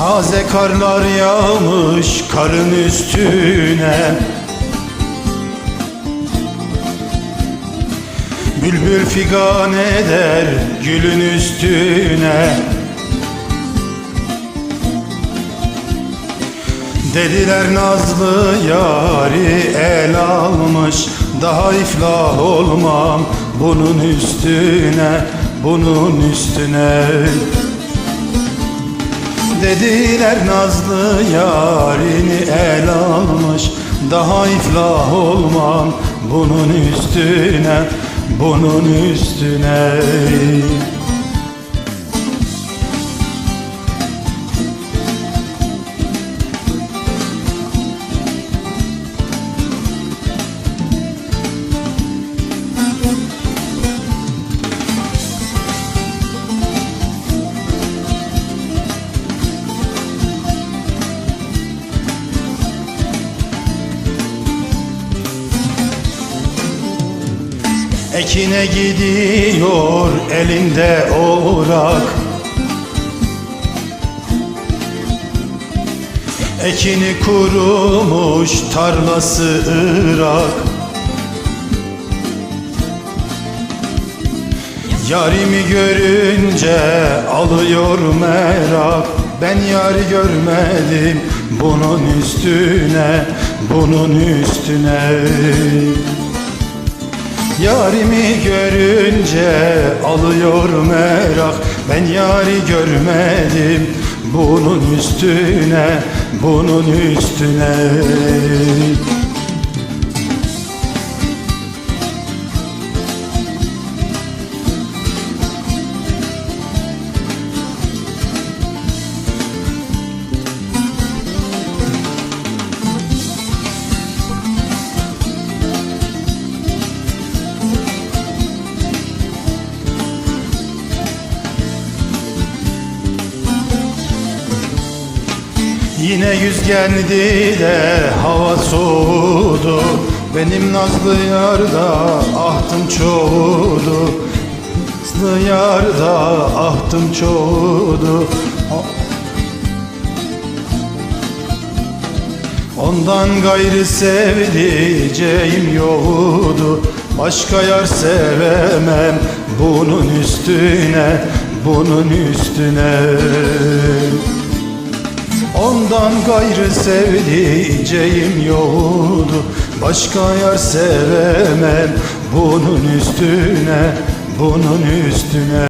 Taze karlar yağmış karın üstüne. Bülbül figan eder gülün üstüne. Dediler nazlı yari el almış Daha iflah olmam bunun üstüne Bunun üstüne Dediler nazlı yarini el almış. Daha iflah olmam bunun üstüne Bunun üstüne Ekine gidiyor elinde orak Ekini kurumuş tarlası Irak Yarimi görünce alıyor merak. Ben yari görmedim bunun üstüne Bunun üstüne Yarimi görünce alıyor merak. Ben yari görmedim bunun üstüne Bunun üstüne Yine yüz geldi de hava soğudu. Benim nazlı yarda ahtım çoğudu. Nazlı yarda ahtım çoğudu. Ondan gayrı sevdiceğim yoktu. Başka yar sevemem bunun üstüne Bunun üstüne Ondan gayrı sevdiceğim yoktu. Başka yar sevemem bunun üstüne Bunun üstüne